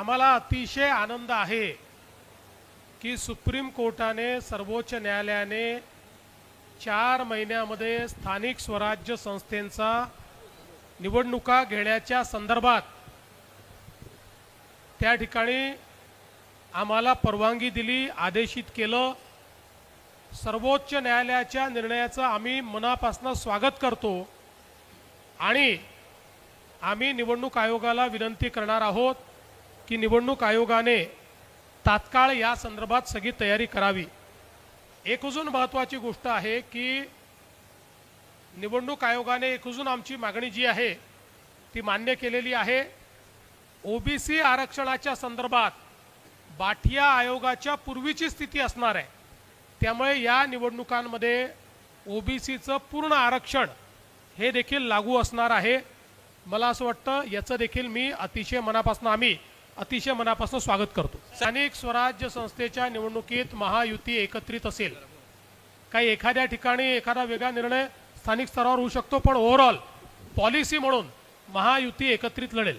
आम्हाला अतिशय आनंद आहे की सुप्रीम कोर्टाने सर्वोच्च न्यायालयाने चार महिन्यामध्ये स्थानिक स्वराज्य संस्थेंचा निवडणुका घेण्याच्या संदर्भात त्या ठिकाणी आम्हाला परवानगी दिली आदेशित केलं. सर्वोच्च न्यायालयाच्या निर्णयाचं आम्ही मनापासून स्वागत करतो आणि आम्ही निवडणूक आयोगाला विनंती करणार आहोत की निवडणूक आयोगाने तात्काळ या संदर्भात सगळी तयारी करावी. एक अजून महत्त्वाची गोष्ट आहे की निवडणूक आयोगाने एक अजून आमची मागणी जी आहे ती मान्य केलेली आहे. ओबीसी आरक्षणाच्या संदर्भात बाठिया आयोगाच्या पूर्वीची स्थिती असणार आहे. त्यामुळे या निवडणुकांमध्ये ओबीसीचं पूर्ण आरक्षण हे देखील लागू असणार आहे. मला असं वाटतं याचं देखील मी अतिशय मनापासून आम्ही अतिशय मनापासून स्वागत करतो. स्थानिक स्वराज्य संस्थेच्या निवडणुकीत महायुती एकत्रित असेल. काही एखाद्या ठिकाणी एखादा वेगळा निर्णय स्थानिक स्तरावर होऊ शकतो पण ओव्हरऑल पॉलिसी म्हणून महायुती एकत्रित लढेल.